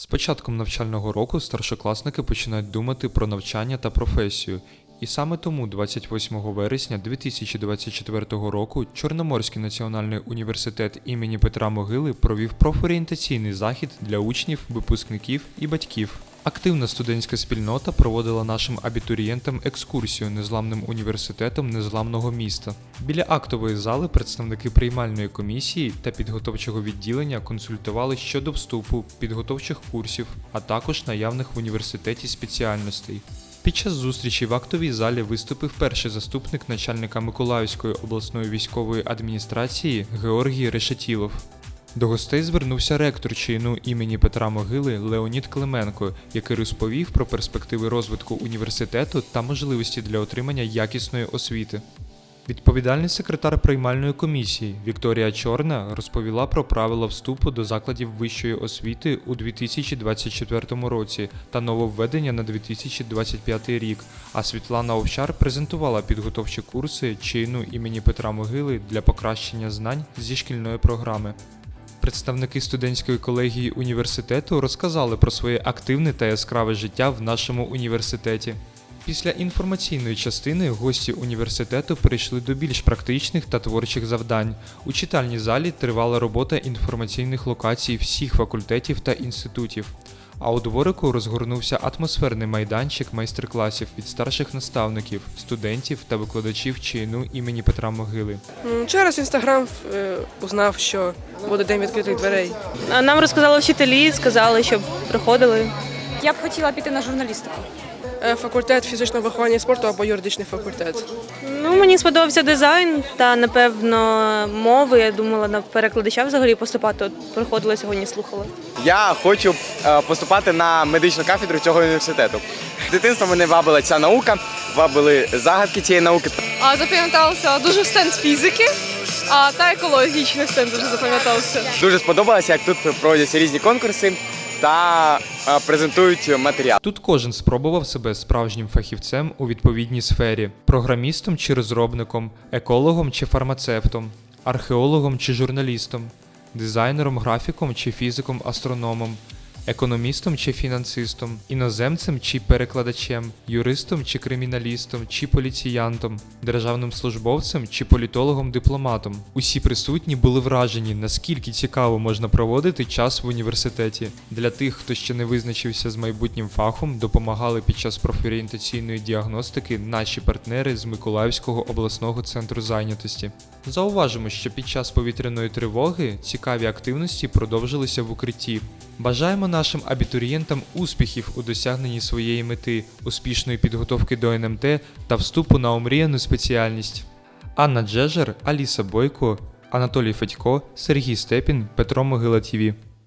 З початком навчального року старшокласники починають думати про навчання та професію. І саме тому 28 вересня 2024 року Чорноморський національний університет імені Петра Могили провів профорієнтаційний захід для учнів, випускників і батьків. Активна студентська спільнота проводила нашим абітурієнтам екскурсію незламним університетом незламного міста. Біля актової зали представники приймальної комісії та підготовчого відділення консультували щодо вступу, підготовчих курсів, а також наявних в університеті спеціальностей. Під час зустрічі в актовій залі виступив перший заступник начальника Миколаївської обласної військової адміністрації Георгій Решетілов. До гостей звернувся ректор чину імені Петра Могили Леонід Клименко, який розповів про перспективи розвитку університету та можливості для отримання якісної освіти. Відповідальний секретар приймальної комісії Вікторія Чорна розповіла про правила вступу до закладів вищої освіти у 2024 році та нововведення на 2025 рік. А Світлана Овчар презентувала підготовчі курси чину імені Петра Могили для покращення знань зі шкільної програми. Представники студентської колегії університету розказали про своє активне та яскраве життя в нашому університеті. Після інформаційної частини гості університету перейшли до більш практичних та творчих завдань. У читальній залі тривала робота інформаційних локацій всіх факультетів та інститутів. А у дворику розгорнувся атмосферний майданчик майстер-класів від старших наставників, студентів та викладачів чину імені Петра Могили. Через інстаграм е, узнав, що буде день відкритих дверей. А Нам розказали вчителі, сказали, щоб приходили. Я б хотіла піти на журналістику. Е, Факультет фізичного виховання і спорту або юридичний факультет. Ну, мені сподобався дизайн та, напевно, мови. Я думала на перекладача взагалі поступати. От приходила сьогодні, слухала. Я хочу е, поступати на медичну кафедру цього університету. З дитинства мене вабила ця наука, вабили загадки цієї науки. А запам'ятався дуже стенд фізики, а та екологічний стенд дуже запам'ятався. Дуже сподобалося, як тут проводяться різні конкурси та е, презентують матеріал. Тут кожен спробував себе справжнім фахівцем у відповідній сфері: програмістом чи розробником, екологом чи фармацевтом, археологом чи журналістом, дизайнером, графіком чи фізиком-астрономом, економістом чи фінансистом, іноземцем чи перекладачем, юристом чи криміналістом, чи поліціянтом, державним службовцем чи політологом-дипломатом. Усі присутні були вражені, наскільки цікаво можна проводити час в університеті. Для тих, хто ще не визначився з майбутнім фахом, допомагали під час профорієнтаційної діагностики наші партнери з Миколаївського обласного центру зайнятості. Зауважимо, що під час повітряної тривоги цікаві активності продовжилися в укритті. Бажаємо нашим абітурієнтам успіхів у досягненні своєї мети, успішної підготовки до НМТ та вступу на омріяну спеціальність. Анна Джежер, Аліса Бойко, Анатолій Федько, Сергій Степін, Петро Могила ТІВІ.